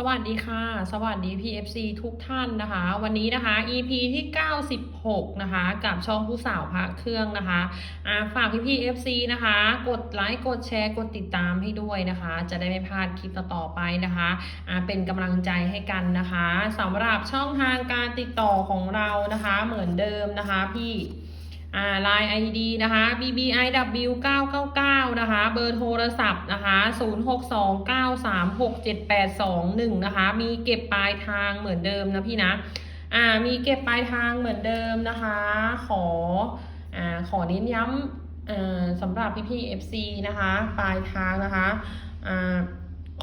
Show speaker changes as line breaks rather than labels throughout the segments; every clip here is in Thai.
สวัสดีค่ะ สวัสดี PFC ทุกท่านนะคะ วันนี้นะคะ EP ที่ 96 นะคะ กับช่องผู้สาวพระเครื่องนะคะฝากพี่ PFC นะคะ กดไลค์กดแชร์กดติดตามให้ด้วยนะคะ จะได้ไม่พลาดคลิปต่อไปนะคะอ่าเป็นกำลังใจให้กันนะคะสำหรับช่องทางการติดต่อของเรานะคะ เหมือนเดิมนะคะพี่ อ่า Line ID นะคะ BBIW 999นะคะ เบอร์โทรศัพท์นะคะ 0629367821 นะคะ มีเก็บปลายทางเหมือนเดิมนะพี่นะ อ่า มีเก็บปลายทางเหมือนเดิมนะคะ ขอ อ่า ขอเน้นย้ำอ่าสำหรับพี่พี่ FC นะคะ ปลายทางนะคะ อ่า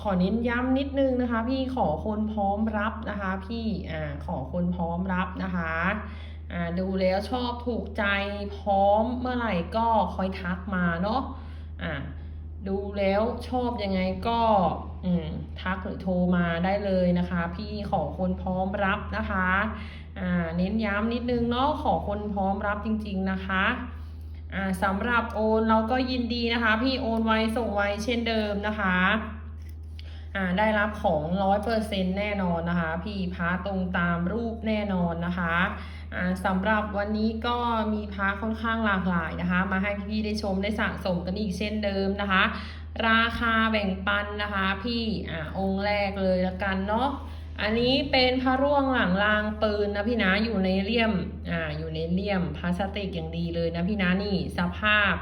ขอเน้นย้ำนิดนึงนะคะ พี่ขอคนพร้อมรับนะคะ พี่ อ่า ขอคนพร้อมรับนะคะ ดูแล้วชอบถูกใจพร้อมเมื่อไหร่ก็คอยทักมาเนาะอ่าดูแล้วชอบยังไงก็อืมทักหรือโทรมาได้เลยนะคะ พี่ขอคนพร้อมรับนะคะอ่าเน้นย้ำนิดนึงเนาะขอคนพร้อมรับจริง ๆนะคะอ่าสำหรับโอนเราก็ยินดีนะคะ พี่โอนไวส่งไวเช่นเดิมนะคะ ได้รับของร้อยเปอร์เซ็นแน่นอนนะคะ พี่พาตรงตามรูปแน่นอนนะคะอ่าสำหรับวันนี้ก็มีพาค่อนข้างหลากหลายนะคะ มาให้พี่ๆได้ชมได้สะสมกันอีกเช่นเดิมนะคะ ราคาแบ่งปันนะคะ พี่อ่าองค์แรกเลยละกันเนาะอันนี้เป็นพระร่วงหลังรางปืนนะพี่นะอยู่ในเลี่ยมอ่าอยู่ในเลี่ยมพลาสติกอย่างดีเลยนะพี่นะนี่สภาพ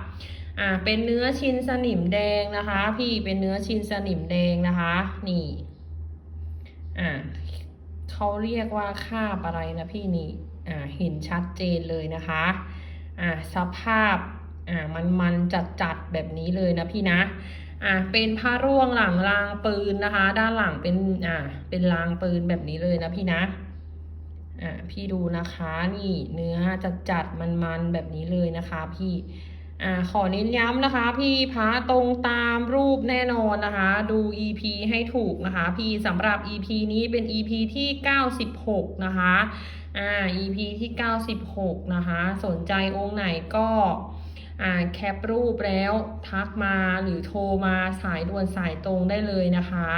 อ่าเป็นเนื้อชิ้นสนิมแดงนะคะ พี่เป็นเนื้อชิ้นสนิมแดงนะคะ นี่อ่าเขาเรียกว่าคาบอะไรนะพี่นี่อ่าเห็นชัดเจนเลยนะคะอ่าสภาพอ่ามันมันจัดจัดแบบนี้เลยนะพี่นะอ่าเป็นผ้าร่วงหลังรางปืนนะคะ ด้านหลังเป็นอ่าเป็นรางปืนแบบนี้เลยนะพี่นะอ่าพี่ดูนะคะนี่เนื้อจัดจัดมันมันแบบนี้เลยนะคะ พี่ อ่าขอเน้นย้ำนะคะ พี่พระตรงตามรูปแน่นอนนะคะ ดู EP ให้ถูกนะคะ พี่สำหรับ EP นี้เป็น EP ที่ 96 นะคะอ่า EP ที่ 96 นะคะ สนใจองค์ไหนก็อ่าแคปรูปแล้วทักมาหรือโทรมาสายด่วนสายตรงได้เลยนะคะ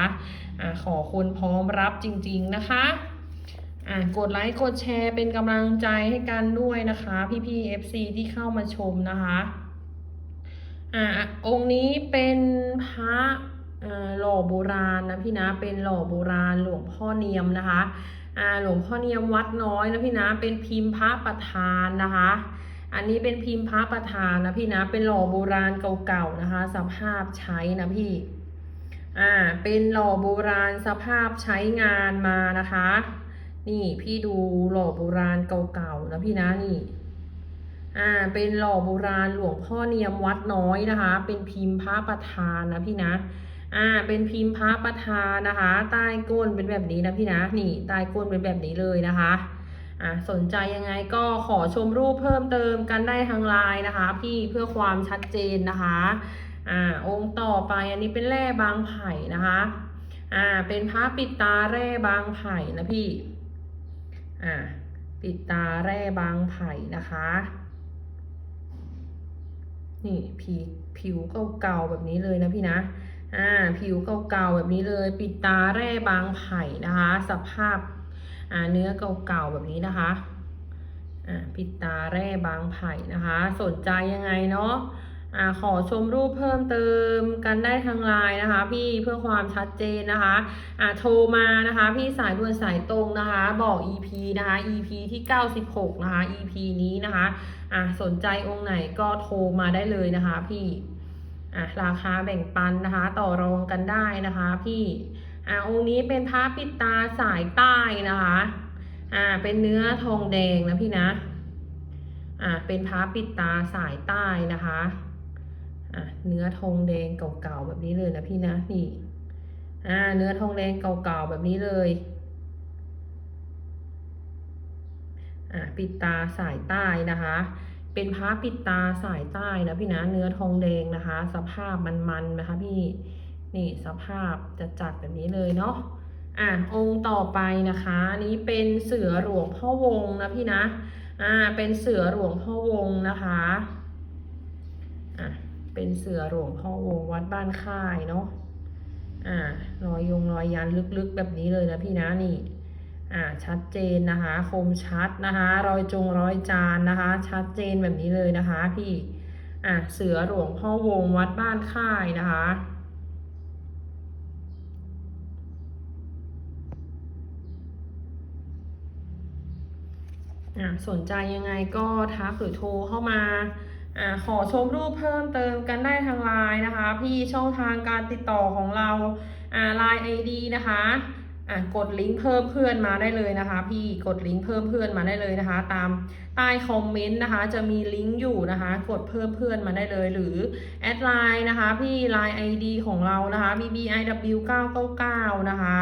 อ่าขอคนพร้อมรับจริง ๆ นะคะอ่ากดไลค์กดแชร์เป็นกำลังใจให้กันด้วยนะคะ พี่ๆ FC ที่เข้ามาชมนะคะ อ่าองค์นี้เป็นพระหล่อโบราณนะพี่นะเป็นหล่อโบราณหลวงพ่อเนียมนะคะอ่าหลวงพ่อเนียมวัดน้อยนะพี่นะเป็นพิมพ์พระประธานนะคะ อันนี้เป็นพิมพ์พระประธานนะพี่นะเป็นหล่อโบราณเก่าๆนะคะสภาพใช้นะพี่อ่าเป็นหล่อโบราณสภาพใช้งานมานะคะ นี่พี่ดูหล่อโบราณเก่าๆนะพี่นะนี่ อ่าเป็นหล่อโบราณหลวงพ่อเนียมวัดน้อยนะคะ เป็นพิมพ์พระประธานนะพี่นะอ่าเป็นพิมพ์พระประธานนะคะ ใต้ก้นเป็นแบบนี้นะพี่นะนี่ใต้ก้นเป็นแบบนี้เลยนะคะอ่าสนใจยังไงก็ขอชมรูปเพิ่มเติมกันได้ทางไลน์นะคะ พี่เพื่อความชัดเจนนะคะอ่าองค์ต่อไปอันนี้เป็นแร่บางไผ่นะคะอ่าเป็นพระปิดตาแร่บางไผ่นะพี่อ่าปิดตาแร่บางไผ่นะคะ นี่ผิวผิวเก่าๆแบบนี้เลยนะพี่นะอ่าผิวเก่าๆแบบนี้เลย ปิดตาแร่บางไผ่นะคะ สภาพอ่าเนื้อเก่าๆแบบนี้นะคะอ่าปิดตาแร่บางไผ่นะคะ สนใจยังไงเนาะ อ่าขอชมรูปเพิ่มเติมกันได้ทางไลน์นะคะ พี่เพื่อความชัดเจนนะคะอ่าโทรมานะคะ พี่สายด่วนสายตรงนะคะ บอก EP นะคะ EP ที่ 96 นะคะ EP นี้นะคะอ่าสนใจองค์ไหนก็โทรมาได้เลยนะคะพี่อ่าราคาแบ่งปันนะคะ ต่อรองกันได้นะคะพี่อ่าองค์นี้เป็นพระปิดตาสายใต้นะคะอ่าเป็นเนื้อทองแดงนะพี่นะอ่าเป็นพระปิดตาสายใต้นะคะ อะเนื้อทองแดงเก่าๆแบบนี้เลยนะพี่นะนี่อ่าเนื้อทองแดงเก่าๆแบบนี้เลยอะปิดตาสายใต้นะคะ เป็นพระปิดตาสายใต้นะพี่นะเนื้อทองแดงนะคะ สภาพมันๆนะคะพี่นี่สภาพจะจัดแบบนี้เลยเนาะอะองค์ต่อไปนะคะนี้เป็นเสือหลวงพ่อวงนะพี่นะอ่าเป็นเสือหลวงพ่อวงนะคะ เป็นเสือหลวงพ่อวงวัดบ้านค่ายเนาะอ่ารอยยงรอยยันลึกๆแบบนี้เลยนะพี่นะนี่อ่าชัดเจนนะคะคมชัดนะคะ รอยจงรอยจานนะคะ ชัดเจนแบบนี้เลยนะคะ พี่อ่าเสือหลวงพ่อวงวัดบ้านค่ายนะคะอ่าสนใจยังไงก็ทักหรือโทรเข้ามา อขอชมรูปเพิ่มเติมกันได้ทางไลน์นะคะพี่ช่องทางการติดต่อของเราไลน์ไอดีนะคะอ่ากดลิงก์เพิ่มเพื่อนมาได้เลยนะคะ พี่กดลิงก์เพิ่มเพื่อนมาได้เลยนะคะ ตามใต้คอมเมนต์นะคะ จะมีลิงก์อยู่นะคะ กดเพิ่มเพื่อนมาได้เลย หรือแอดไลน์นะคะ พี่ไลน์ไอดีของเรานะคะ bbiw 999 นะคะ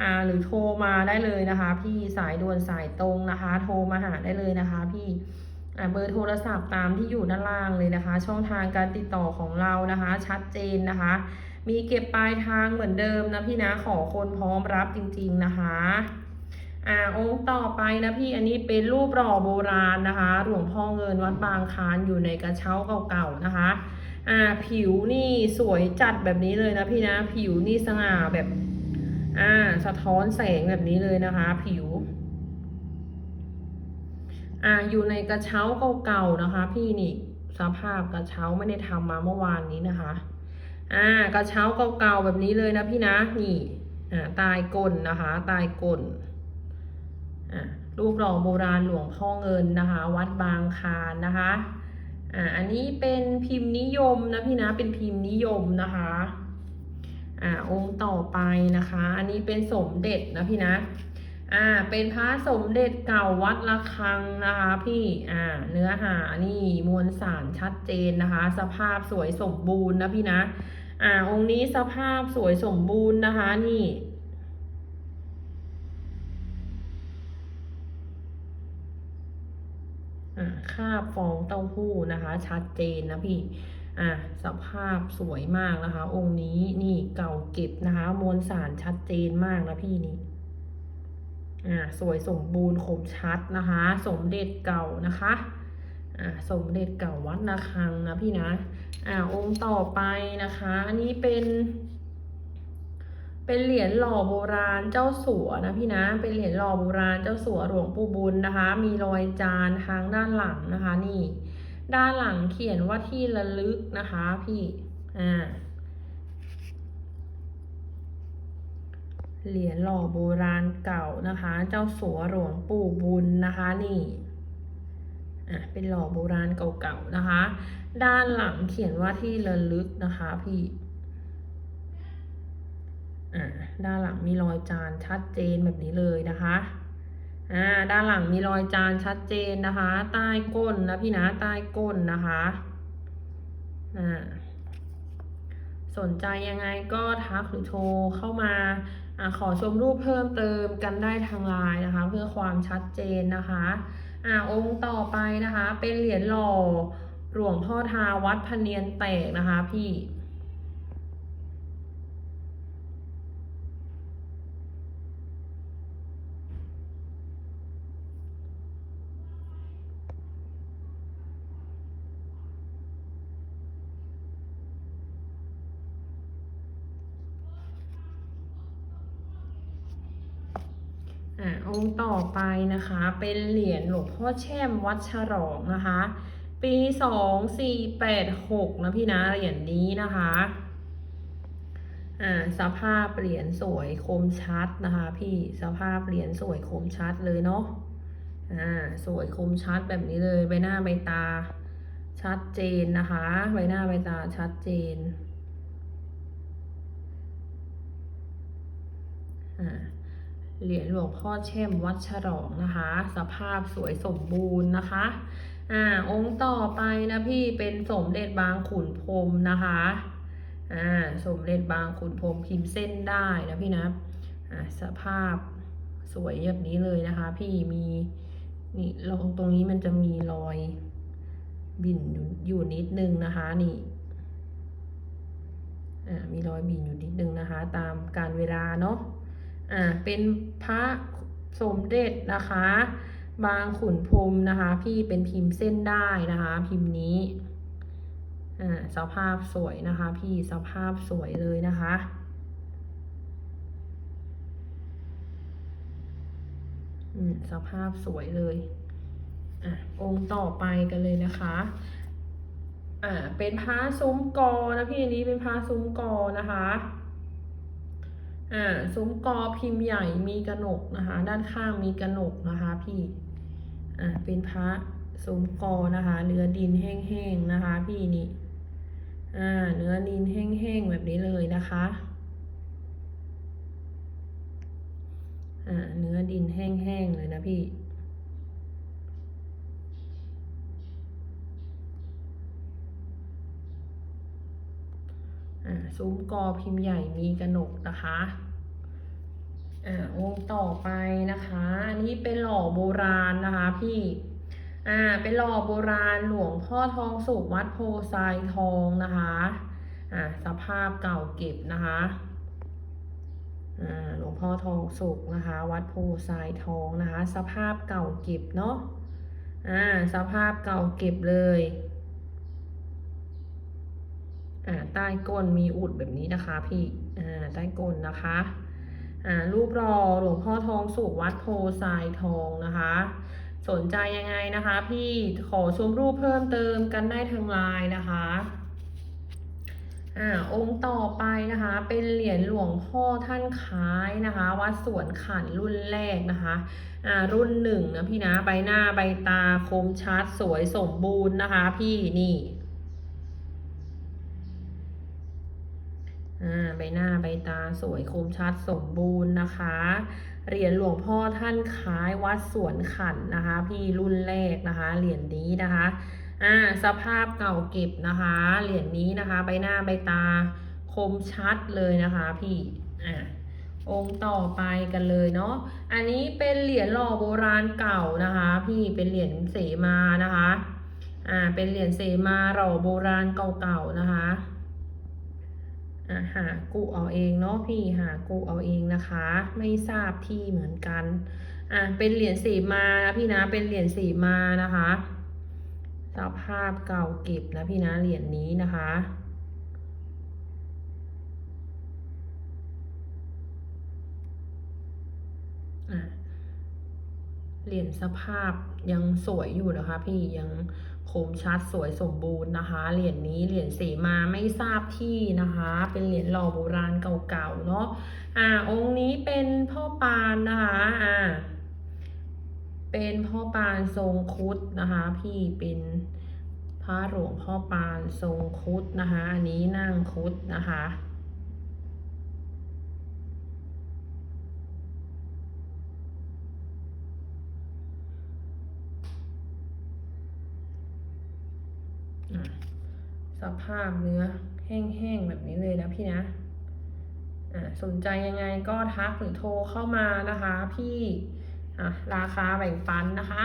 อ่าหรือโทรมาได้เลยนะคะ พี่สายด่วนสายตรงนะคะ โทรมาหาได้เลยนะคะ พี่ เบอร์โทรศัพท์ตามที่อยู่ด้านล่างเลยนะคะ ช่องทางการติดต่อของเรานะคะ ชัดเจนนะคะ มีเก็บปลายทางเหมือนเดิมนะพี่นะขอคนพร้อมรับจริง ๆนะคะอ่าองค์ต่อไปนะพี่อันนี้เป็นรูปหล่อโบราณนะคะ หลวงพ่อเงินวัดบางคานอยู่ในกระเช้าเก่าๆนะคะอ่าผิวนี่สวยจัดแบบนี้เลยนะพี่นะ ผิวนี่สง่าแบบอ่าสะท้อนแสงแบบนี้เลยนะคะ ผิว อ่าอยู่ในกระเช้าเก่าๆนะคะ พี่นี่สภาพกระเช้าไม่ได้ทำมาเมื่อวานนี้นะคะ อ่ากระเช้าเก่าๆแบบนี้เลยนะพี่นะนี่อ่าตายก้นนะคะ ตายก้นอ่ารูปหล่อโบราณหลวงพ่อเงินนะคะ วัดบางคานนะคะอ่าอันนี้เป็นพิมพ์นิยมนะพี่นะเป็นพิมพ์นิยมนะคะอ่าองค์ต่อไปนะคะ อันนี้เป็นสมเด็จนะพี่นะ อ่า เป็นพระสมเด็จเก่าวัดระฆังนะคะพี่ อ่า เนื้อหานี่มวลสารชัดเจนนะคะ สภาพสวยสมบูรณ์นะพี่นะ อ่า องค์นี้สภาพสวยสมบูรณ์นะคะนี่อ่าคาบฟองเต้าหู้นะคะ ชัดเจนนะพี่ อ่าสภาพสวยมากนะคะ องค์นี้นี่เก่าเก็บนะคะ มวลสารชัดเจนมากนะพี่นี่ สวยสมบูรณ์คมชัดนะคะ สมเด็จเก่านะคะอ่าสมเด็จเก่าวัดนาคังนะพี่นะอ่าองค์ต่อไปนะคะ อันนี้เป็น เป็นเหรียญหล่อโบราณเจ้าสัวนะพี่นะ เป็นเหรียญหล่อโบราณเจ้าสัวหลวงปู่บุญนะคะ มีรอยจานทางด้านหลังนะคะ นี่ ด้านหลังเขียนว่าที่ระลึกนะคะ พี่ อ่า เหรียญหล่อโบราณเก่านะคะ เจ้าสัวหลวงปู่บุญนะคะนี่อะเป็นหล่อโบราณเก่าๆนะคะ ด้านหลังเขียนว่าที่ระลึกนะคะพี่อ่าด้านหลังมีรอยจานชัดเจนแบบนี้เลยนะคะอ่าด้านหลังมีรอยจานชัดเจนนะคะ ใต้ก้นนะพี่นะใต้ก้นนะคะอ่าสนใจยังไงก็ทักหรือโทรเข้ามา อะขอชมรูปเพิ่มเติมกันได้ทางไลน์นะคะ เพื่อความชัดเจนนะคะอ่าองค์ต่อไปนะคะ เป็นเหรียญหล่อหลวงพ่อทาวัดพเนียนแตกนะคะพี่ อ่าองค์ ต่อไปนะคะ เป็นเหรียญหลวงพ่อแช่มวัดฉลองนะคะ ปีสองสี่แปดหกนะพี่นะเหรียญนี้นะคะอ่าสภาพเหรียญสวยคมชัดนะคะ พี่สภาพเหรียญสวยคมชัดเลยเนาะอ่าสวยคมชัดแบบนี้เลยใบหน้าใบตา ชัดเจนนะคะใบหน้าใบตาชัดเจนอ่า เหรียญหลวงพ่อแช่มวัดฉลองนะคะ สภาพสวยสมบูรณ์นะคะ อ่า องค์ต่อไปนะพี่เป็นสมเด็จบางขุนพรมนะคะ อ่า สมเด็จบางขุนพรมพิมพ์เส้นได้นะพี่นะ อ่า สภาพสวยแบบนี้เลยนะคะ พี่มีนี่ลงตรงนี้มันจะมีรอยบินอยู่อยู่นิดนึงนะคะนี่อ่ามีรอยบินอยู่นิดนึงนะคะ ตามการเวลาเนาะ อ่าเป็นพระสมเด็จนะคะ บางขุนพรมนะคะ พี่เป็นพิมพ์เส้นได้นะคะ พิมพ์นี้อ่าสภาพสวยนะคะ พี่สภาพสวยเลยนะคะอืมสภาพสวยเลยอะองค์ต่อไปกันเลยนะคะอ่าเป็นพระซุ้มกอนะพี่อันนี้เป็นพระซุ้มกอนะคะ อ่าซุ้มกอพิมพ์ใหญ่มีกระหนกนะคะ ด้านข้างมีกระหนกนะคะพี่อ่าเป็นพระซุ้มกอนะคะเนื้อดินแห้งๆนะคะ พี่นี่อ่าเนื้อดินแห้งๆแบบนี้เลยนะคะอ่าเนื้อดินแห้งๆเลยนะพี่ ซุ้มกอพิมพ์ใหญ่มีกระหนกนะคะอ่าองค์ต่อไปนะคะ อันนี้เป็นหล่อโบราณนะคะพี่อ่าเป็นหล่อโบราณหลวงพ่อทองสุวัดโพไซทองนะคะอ่าสภาพเก่าเก็บนะคะอ่าหลวงพ่อทองสุขนะคะ วัดโพไซทองนะคะ สภาพเก่าเก็บเนาะอ่าสภาพเก่าเก็บเลย อ่าใต้ก้นมีอุดแบบนี้นะคะ พี่อ่าใต้ก้นนะคะอ่ารูปรอหลวงพ่อทองสุขวัดโพไซทองนะคะ สนใจยังไงนะคะ พี่ขอชมรูปเพิ่มเติมกันได้ทางไลน์นะคะอ่าองค์ต่อไปนะคะ เป็นเหรียญหลวงพ่อท่านคล้ายนะคะ วัดสวนขันรุ่นแรกนะคะอ่ารุ่นหนึ่งนะพี่นะใบหน้าใบตาคมชัดสวยสมบูรณ์นะคะ พี่นี่ อ่า ใบหน้าใบตาสวยคมชัดสมบูรณ์นะคะเหรียญหลวงพ่อท่านคล้ายวัดสวนขันนะคะ พี่รุ่นแรกนะคะเหรียญนี้นะคะอ่าสภาพเก่าเก็บนะคะเหรียญนี้นะคะใบหน้าใบตาคมชัดเลยนะคะ พี่อ่าองค์ต่อไปกันเลยเนาะ อันนี้เป็นเหรียญหล่อโบราณเก่านะคะ พี่เป็นเหรียญเสมานะคะ อ่า เป็นเหรียญเสมาหล่อโบราณเก่าๆนะคะอะ หากูเอาเองเนาะพี่หากูเอาเองนะคะ ไม่ทราบที่เหมือนกันอะเป็นเหรียญสีมานะพี่นะเป็นเหรียญสีมานะคะสภาพเก่าเก็บนะพี่นะเหรียญนี้นะคะอะเหรียญสภาพยังสวยอยู่นะคะ พี่ยัง คมชัดสวยสมบูรณ์นะคะ เหรียญนี้เหรียญสีมาไม่ทราบที่นะคะ เป็นเหรียญหล่อโบราณเก่าๆเนาะอ่าองค์นี้เป็นพ่อปานนะคะอ่าเป็นพ่อปานทรงคุดนะคะ พี่เป็นพระหลวงพ่อปานทรงคุดนะคะ อันนี้นั่งคุดนะคะ สภาพเนื้อแห้งๆแบบนี้เลยนะพี่นะอะสนใจยังไงก็ทักหรือโทรเข้ามานะคะพี่อะราคาแบ่งปันนะคะ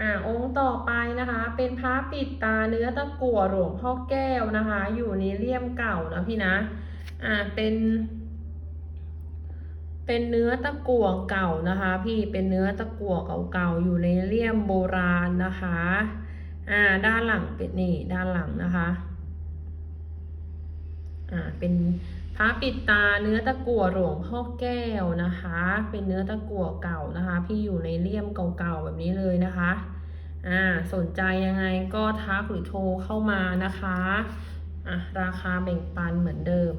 อ่าองค์ต่อไปนะคะ เป็นพระปิดตาเนื้อตะกั่วหลวงพ่อแก้วนะคะ อยู่ในเลี่ยมเก่านะพี่นะอ่าเป็น เป็นเนื้อตะกั่วเก่านะคะ พี่เป็นเนื้อตะกั่วเก่าๆอยู่ในเลี่ยมโบราณนะคะ อ่าด้านหลังเป็นนี่ด้านหลังนะคะอ่าเป็นพระปิดตาเนื้อตะกั่วหลวงพ่อแก้วนะคะ เป็นเนื้อตะกั่วเก่านะคะ พี่อยู่ในเลี่ยมเก่าๆแบบนี้เลยนะคะอ่าสนใจยังไงก็ทักหรือโทรเข้ามานะคะอะราคาแบ่งปันเหมือนเดิม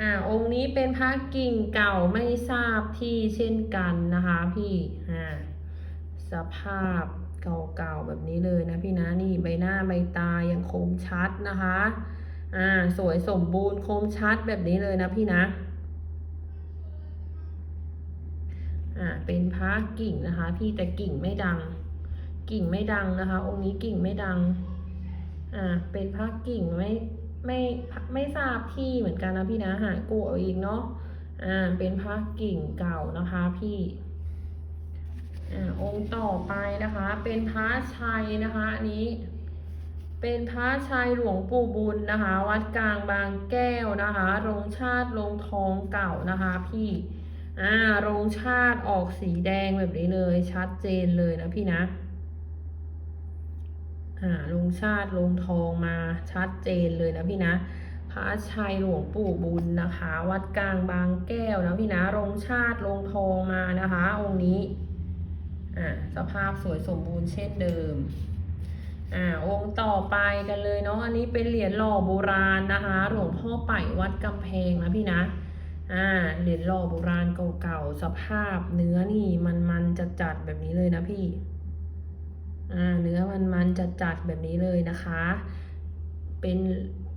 อ่าองค์นี้เป็นพระกิ่งเก่าไม่ทราบที่เช่นกันนะคะพี่อ่าสภาพ เก่าๆแบบนี้เลยนะพี่นะนี่ใบหน้าใบตายังคมชัดนะคะอ่าสวยสมบูรณ์คมชัดแบบนี้เลยนะพี่นะอ่าเป็นพระกิ่งนะคะ พี่แต่กิ่งไม่ดัง กิ่งไม่ดังนะคะ องค์นี้กิ่งไม่ดังอ่าเป็นพระกิ่งไม่ไม่ไม่ทราบที่เหมือนกันนะพี่นะหากูเอาเองเนาะอ่าเป็นพระกิ่งเก่านะคะพี่ องค์ต่อไปนะคะ เป็นพระชัยนะคะอันนี้ เป็นพระชัยหลวงปู่บุญนะคะ วัดกลางบางแก้วนะคะ โรงชาติโรงทองเก่านะคะพี่อ่าโรงชาติออกสีแดงแบบนี้เลย ชัดเจนเลยนะพี่นะอ่าโรงชาติโรงทองมาชัดเจนเลยนะพี่นะพระชัยหลวงปู่บุญนะคะ วัดกลางบางแก้วนะพี่นะโรงชาติโรงทองมานะคะ องค์นี้ อ่าสภาพสวยสมบูรณ์เช่นเดิมอ่าองค์ต่อไปกันเลยเนาะอันนี้เป็นเหรียญหล่อโบราณนะคะ หลวงพ่อไป่วัดกำแพงนะพี่นะอ่าเหรียญหล่อโบราณเก่าๆสภาพเนื้อนี่มันๆจะจัดแบบนี้เลยนะพี่อ่าเนื้อมันๆจะจัดแบบนี้เลยนะคะ เป็น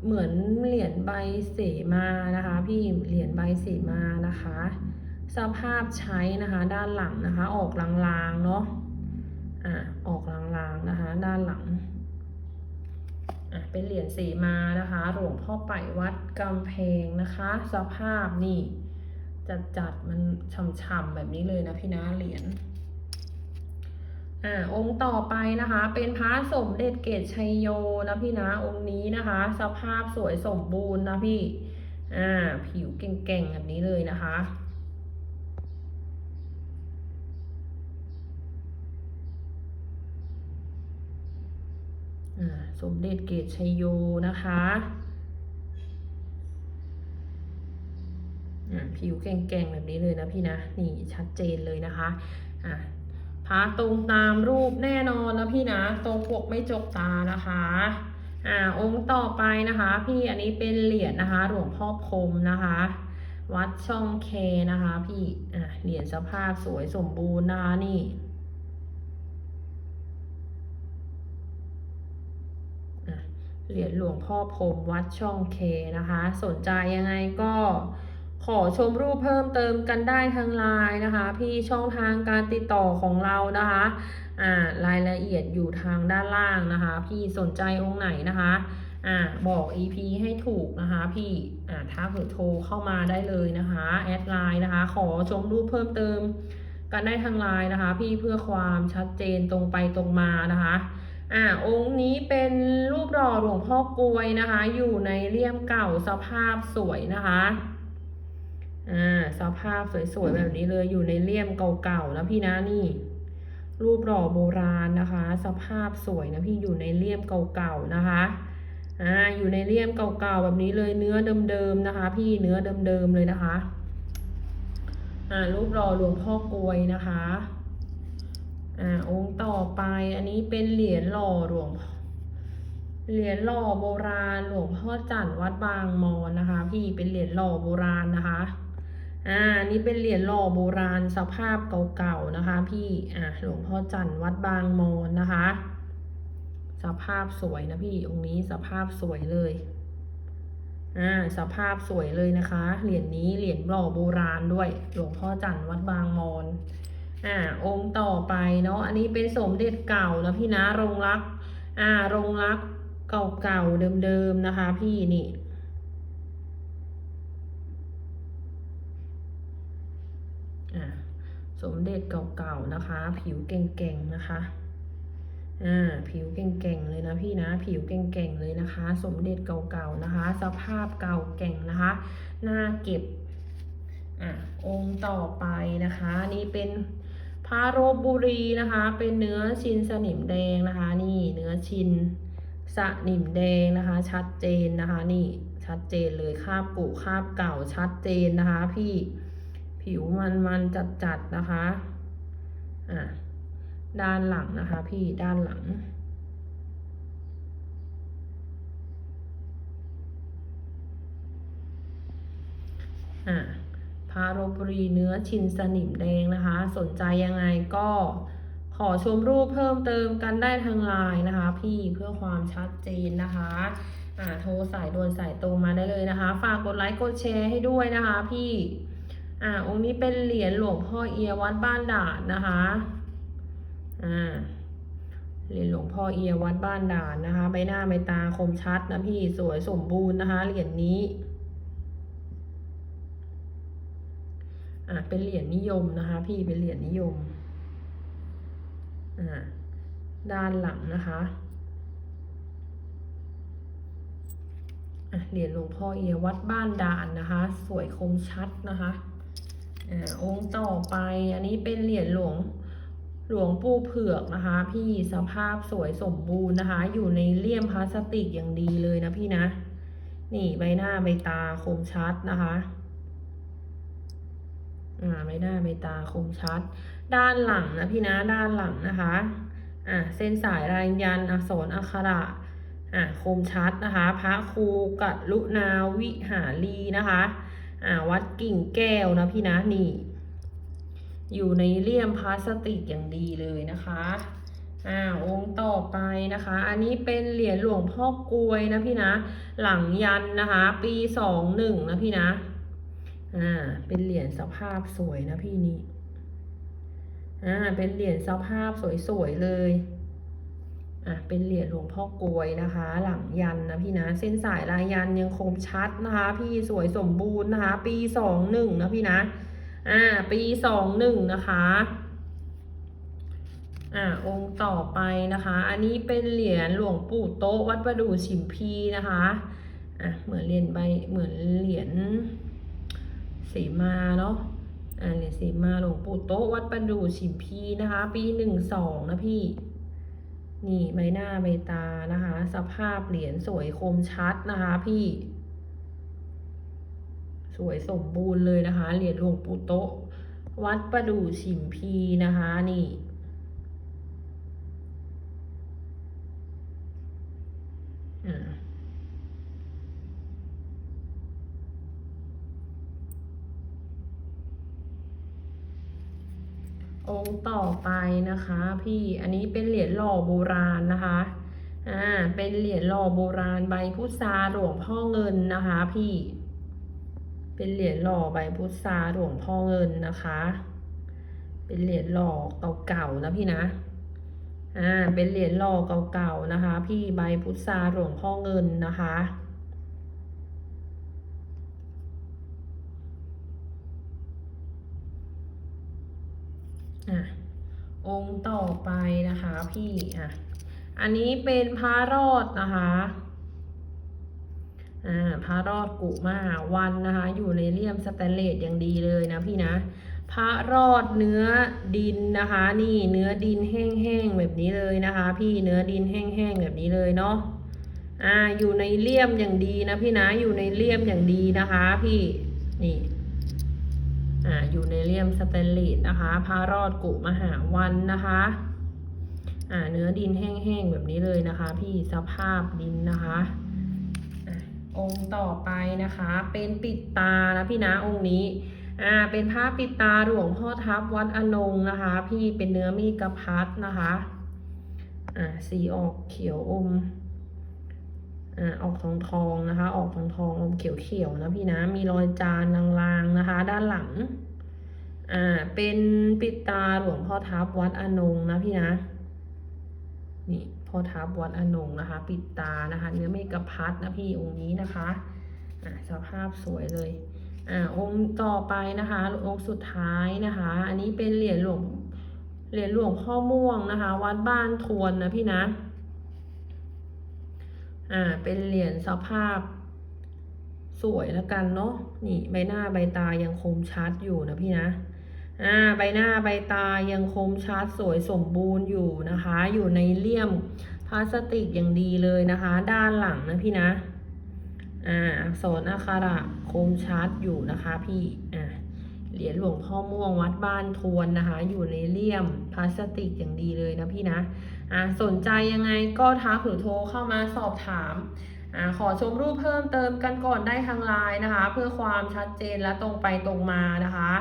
เหมือนเหรียญใบเสมานะคะ พี่เหรียญใบเสมานะคะ สภาพใช้นะคะด้านหลังนะคะ ออกลางๆเนาะอะออกลางๆนะคะ ด้านหลังอะเป็นเหรียญสีมานะคะหลวงพ่อไปวัดกำแพงนะคะ สภาพนี่จัดจัดๆมันฉ่ำๆแบบนี้เลยนะพี่นะเหรียญอ่าองค์ต่อไปนะคะ เป็นพระสมเด็จเกตชัยโยนะพี่นะองค์นี้นะคะ สภาพสวยสมบูรณ์นะพี่อ่าผิวเก่งๆแบบนี้เลยนะคะ สมเด็จเกตชัยโยนะคะอ่าผิวแก่งๆแบบนี้เลยนะพี่นะ นี่ชัดเจนเลยนะคะอ่าพาตรงตามรูปแน่นอนนะพี่นะ ตรงปกไม่จกตานะคะอ่าองค์ต่อไปนะคะ พี่อันนี้เป็นเหรียญนะคะ หลวงพ่อพรมนะคะ วัดช่องแคนะคะ พี่อ่าเหรียญสภาพสวยสมบูรณ์นะคะนี่ เหรียญหลวงพ่อพรมวัดช่องเคนะคะ สนใจยังไงก็ขอชมรูปเพิ่มเติมกันได้ทางไลน์นะคะ พี่ช่องทางการติดต่อของเรานะคะอ่ารายละเอียดอยู่ทางด้านล่างนะคะ พี่สนใจองค์ไหนนะคะอ่าบอก EP ให้ถูกนะคะพี่อ่าถ้าเผื่อโทรเข้ามาได้เลยนะคะแอดไลน์นะคะ ขอชมรูปเพิ่มเติมกันได้ทางไลน์นะคะ พี่เพื่อความชัดเจนตรงไปตรงมานะคะ อ่าองค์นี้เป็นรูปหล่อหลวงพ่อกลวยนะคะ อยู่ในเลี่ยมเก่าสภาพสวยนะคะอ่าสภาพสวยๆแบบนี้เลยอยู่ในเลี่ยมเก่าๆนะพี่นะนี่ รูปหล่อโบราณนะคะ สภาพสวยนะพี่อยู่ในเลี่ยมเก่าๆนะคะอ่าอยู่ในเลี่ยมเก่าๆแบบนี้เลยเนื้อเดิมๆนะคะ พี่เนื้อเดิมๆเลยนะคะอ่ารูปหล่อหลวงพ่อกลวยนะคะ อ่าองค์ต่อไปอันนี้เป็นเหรียญหล่อหลวงเหรียญหล่อโบราณหลวงพ่อจันทร์วัดบางมอนนะคะ พี่เป็นเหรียญหล่อโบราณนะคะอ่านนี่เป็นเหรียญหล่อโบราณสภาพเก่าๆนะคะ พี่อ่าหลวงพ่อจันทร์วัดบางมอนนะคะ สภาพสวยนะพี่องค์นี้สภาพสวยเลยอ่าสภาพสวยเลยนะคะ เหรียญนี้เหรียญหล่อโบราณด้วย หลวงพ่อจันทร์วัดบางมอน อ่าองค์ต่อไปเนาะอันนี้เป็นสมเด็จเก่านะพี่นะรงรักอ่ารงรักเก่าๆเดิมๆนะคะ พี่นี่อ่าสมเด็จเก่าๆนะคะ ผิวเก่งๆนะคะอ่าผิวเก่งๆเลยนะพี่นะ ผิวเก่งๆเลยนะคะ สมเด็จเก่าๆนะคะ สภาพเก่าเก่งนะคะหน้าเก็บอะองค์ต่อไปนะคะ นี่เป็น พาโรบุรีนะคะ เป็นเนื้อชินสนิมแดงนะคะ นี่เนื้อชินสนิมแดงนะคะ ชัดเจนนะคะ นี่ชัดเจนเลยคราบกุคาบเก่าชัดเจนนะคะ พี่ผิวมันมันจัดจัดนะคะอะด้านหลังนะคะ พี่ด้านหลังอะ พาโรบุรีเนื้อชินสนิมแดงนะคะ สนใจยังไงก็ขอชมรูปเพิ่มเติมกันได้ทางไลน์นะคะ พี่เพื่อความชัดเจนนะคะอ่าโทรสายด่วนสายตรงมาได้เลยนะคะ ฝากกดไลค์กดแชร์ให้ด้วยนะคะ พี่อ่าองค์นี้เป็นเหรียญหลวงพ่อเอียวัดบ้านด่านนะคะอ่าเหรียญหลวงพ่อเอียวัดบ้านด่านนะคะ ใบหน้าใบตาคมชัดนะพี่สวยสมบูรณ์นะคะเหรียญนี้ อ่าเป็นเหรียญนิยมนะคะ พี่เป็นเหรียญนิยมอ่าด้านหลังนะคะอะเหรียญหลวงพ่อเอียวัดบ้านด่านนะคะ สวยคมชัดนะคะอ่าองค์ต่อไปอันนี้เป็นเหรียญหลวงหลวงปู่เผือกนะคะ พี่สภาพสวยสมบูรณ์นะคะ อยู่ในเลี่ยมพลาสติกอย่างดีเลยนะพี่นะ นี่ใบหน้าใบตาคมชัดนะคะ อ่าไม่ได้ใบตาคมชัด ด้านหลังนะพี่นะด้านหลังนะคะอ่าเส้นสายรายยันอักษรอักขระอ่าคมชัดนะคะ พระครูกัลุนาวิหารีนะคะอ่าวัดกิ่งแก้วนะพี่นะนี่ อยู่ในเลี่ยมพลาสติกอย่างดีเลยนะคะอ่าองค์ต่อไปนะคะ อันนี้เป็นเหรียญหลวงพ่อกลวยนะพี่นะ หลังยันนะคะ ปีสองหนึ่งนะพี่นะ อ่า เป็นเหรียญสภาพสวยนะพี่นี่อ่า เป็นเหรียญสภาพสวยๆเลย อะ เป็นเหรียญหลวงพ่อกลวยนะคะ หลังยันนะพี่นะ เส้นสายลายยันยังคมชัดนะคะ พี่สวยสมบูรณ์นะคะ ปีสองหนึ่งนะพี่นะ อ่า ปีสองหนึ่งนะคะอ่าองค์ต่อไปนะคะ อันนี้เป็นเหรียญหลวงปู่โต๊ะวัดประดู่ฉิมพีนะคะ อะเหมือนเหรียญใบเหมือนเหรียญ สีมาเนาะอ่าเหรียญสีมาหลวงปู่โต๊ะวัดประดู่ฉิมพีนะคะ ปีหนึ่งสองนะพี่นี่ใบหน้าใบตานะคะ สภาพเหรียญสวยคมชัดนะคะพี่ สวยสมบูรณ์เลยนะคะ เหรียญหลวงปู่โต๊ะ วัดประดู่ฉิมพีนะคะ นี่ อ่า องค์ต่อไปนะคะ พี่อันนี้เป็นเหรียญหล่อโบราณนะคะอ่าเป็นเหรียญหล่อโบราณใบพุทราหลวงพ่อเงินนะคะ พี่ เป็นเหรียญหล่อใบพุทราหลวงพ่อเงินนะคะ เป็นเหรียญหล่อเก่าๆนะพี่นะอ่าเป็นเหรียญหล่อเก่าๆนะคะ พี่ใบพุทราหลวงพ่อเงินนะคะ อะ องค์ต่อไปนะคะพี่อะอันนี้เป็นพระรอดนะคะอ่าพระรอดกุมหาวันนะคะ อยู่ในเลี่ยมสแตนเลสอย่างดีเลยนะพี่นะพระรอดเนื้อดินนะคะ นี่เนื้อดินแห้งๆแบบนี้เลยนะคะ พี่เนื้อดินแห้งๆแบบนี้เลยเนาะอ่าอยู่ในเลี่ยมอย่างดีนะพี่นะอยู่ในเลี่ยมอย่างดีนะคะ พี่นี่ อ่าอยู่ในเลี่ยมสแตนเลสนะคะพารอดกุมหาวันนะคะอ่าเนื้อดินแห้งๆแบบนี้เลยนะคะ พี่สภาพดินนะคะอะองค์ต่อไปนะคะ เป็นปิดตานะพี่นะองค์นี้อ่าเป็นผ้าปิดตาหลวงพ่อทับวัดอนงนะคะ พี่เป็นเนื้อมีกระพัดนะคะอ่าสีออกเขียวอม อ่าออกทองทองนะคะ ออกทองทองอมเขียวเขียวนะพี่นะ มีรอยจานลางๆนะคะ ด้านหลัง อ่า เป็นปิดตาหลวงพ่อทับวัดอนงนะพี่นะ นี่พ่อทับวัดอนงนะคะ ปิดตานะคะ เนื้อเมกะพัดนะพี่องค์นี้นะคะ อ่าสภาพสวยเลย อ่าองค์ต่อไปนะคะ องค์สุดท้ายนะคะ อันนี้เป็นเหรียญหลวงเหรียญหลวงพ่อม่วงนะคะ วัดบ้านทวนนะพี่นะ อ่า เป็นเหรียญสภาพ สวยแล้วกันเนาะ นี่ใบหน้าใบตายังคมชัดอยู่นะพี่นะ อ่า ใบหน้าใบตายังคมชัดสวยสมบูรณ์อยู่นะคะ อยู่ในเลี่ยมพลาสติกอย่างดีเลยนะคะ ด้านหลังนะพี่นะ อ่า อักษรอักขระคมชัดอยู่นะคะพี่ อ่าเหรียญหลวงพ่อม่วงวัดบ้านทวนนะคะ อยู่ในเลี่ยมพลาสติกอย่างดีเลยนะพี่นะ อ่าสนใจยังไงก็ทักหรือโทรเข้ามาสอบถามอ่าขอชมรูปเพิ่มเติมกันก่อนได้ทางไลน์นะคะ เพื่อความชัดเจนและตรงไปตรงมานะคะ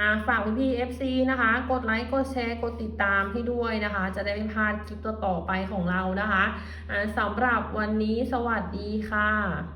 อ่าฝากพี่ๆ FC นะคะ กดไลค์กดแชร์กดติดตามให้ด้วยนะคะ จะได้ไม่พลาดคลิปต่อๆไปของเรานะคะอ่าสำหรับวันนี้สวัสดีค่ะ